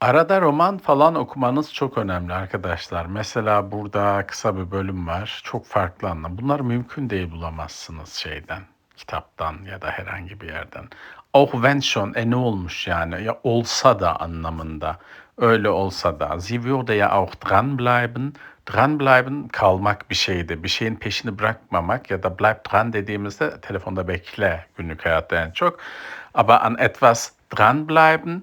Arada roman falan okumanız çok önemli arkadaşlar. Mesela burada kısa bir bölüm var. Çok farklı anlam. Bunlar mümkün değil bulamazsınız şeyden, kitaptan ya da herhangi bir yerden. Wenn schon, e ne olmuş yani? Ya olsa da anlamında. Öyle olsa da. Sie würde ja auch dranbleiben. Dranbleiben kalmak bir şeydi. Bir şeyin peşini bırakmamak ya da bleib dran dediğimizde telefonda bekle günlük hayatta en çok. Aber an etwas dranbleiben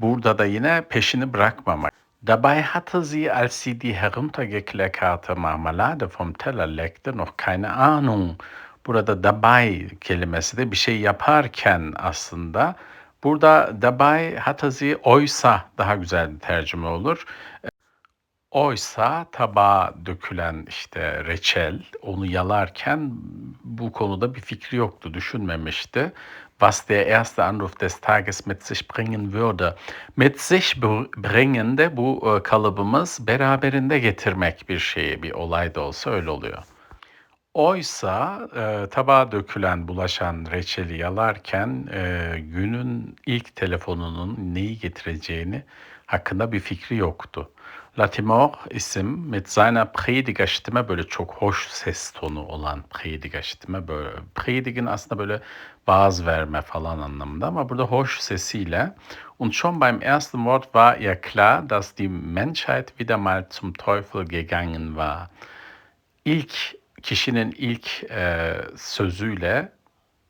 Burada da yine peşini bırakmamak. Dabei hatte sie, als sie die heruntergekleckerte Marmelade vom Teller leckte, noch keine Ahnung. Burada dabei kelimesi de bir şey yaparken aslında. Burada dabei hatte sie oysa daha güzel bir tercüme olur. Oysa tabağa dökülen işte reçel, onu yalarken bu konuda bir fikri yoktu, düşünmemişti. Was der erste Anruf des Tages mit sich bringen würde. Mit sich bringen de bu e, kalıbımız beraberinde getirmek bir şeyi, bir olay da olsa öyle oluyor. Oysa e, tabağa dökülen, bulaşan reçeli yalarken e, günün ilk telefonunun neyi getireceğini hakkında bir fikri yoktu. Latimore isim mit seiner Predigerstimme böyle çok hoş ses tonu olan Predigerstimme böyle predigen aslında böyle vaaz verme falan anlamında ama burada hoş sesiyle und schon beim ersten Wort war ihr klar, dass die Menschheit wieder mal zum Teufel gegangen war. İlk kişinin ilk e, sözüyle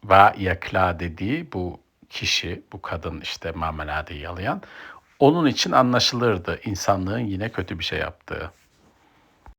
va yakla dediği bu kişi, bu kadın işte marmeladeyi yalayan, onun için anlaşılırdı insanlığın yine kötü bir şey yaptığı.